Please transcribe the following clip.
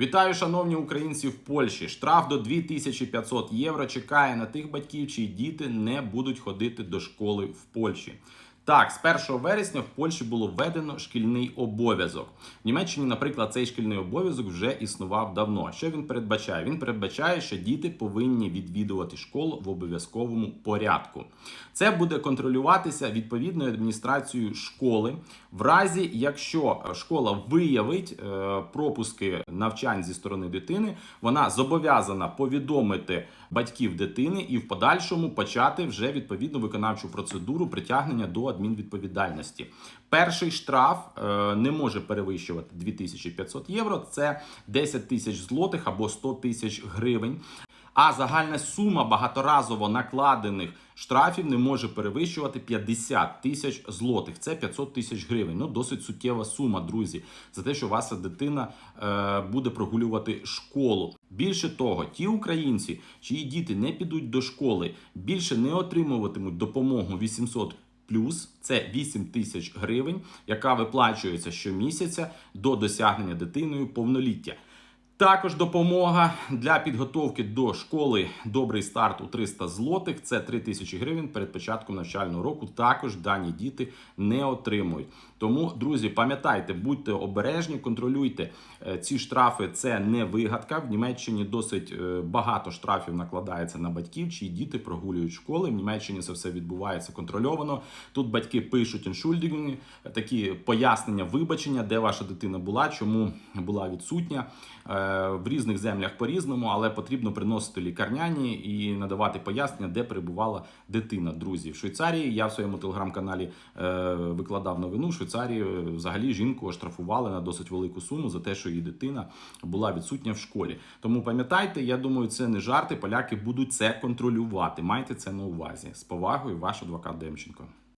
Вітаю, шановні українці в Польщі. Штраф до 2500 євро чекає на тих батьків, чиї діти не будуть ходити до школи в Польщі. Так, з 1 вересня в Польщі було введено шкільний обов'язок. В Німеччині, наприклад, цей шкільний обов'язок вже існував давно. Що він передбачає? Він передбачає, що діти повинні відвідувати школу в обов'язковому порядку. Це буде контролюватися відповідною адміністрацією школи. В разі, якщо школа виявить е, пропуски навчань зі сторони дитини, вона зобов'язана повідомити батьків дитини і в подальшому почати вже відповідну виконавчу процедуру притягнення до адмінвідповідальності. Перший штраф е, не може перевищувати 2500 євро. Це 10 тисяч злотих або 100 тисяч гривень. А загальна сума багаторазово накладених штрафів не може перевищувати 50 тисяч злотих. Це 500 тисяч гривень. Ну досить суттєва сума, друзі, за те, що ваша дитина е, буде прогулювати школу. Більше того, ті українці, чиї діти не підуть до школи, більше не отримуватимуть допомогу 800 плюс це 8 тисяч гривень, яка виплачується щомісяця до досягнення дитиною повноліття. Також допомога для підготовки до школи Добрий старт у 300 злотих. Це 3 тисячі гривень перед початком навчального року. Також дані діти не отримують. Тому, друзі, пам'ятайте, будьте обережні, контролюйте Е, ці штрафи. Це не вигадка. В Німеччині досить е, багато штрафів накладається на батьків, чиї діти прогулюють школи. В Німеччині це все відбувається контрольовано. Тут батьки пишуть іншульдінги, такі пояснення, вибачення, де ваша дитина була, чому була відсутня. В різних землях по-різному, але потрібно приносити лікарняні і надавати пояснення, де перебувала дитина. Друзі, в Швейцарії я в своєму телеграм-каналі е, викладав новину. В Швейцарії е, взагалі жінку оштрафували на досить велику суму за те, що її дитина була відсутня в школі. Тому пам'ятайте, я думаю, це не жарти. Поляки будуть це контролювати. Майте це на увазі. З повагою, ваш адвокат Демченко.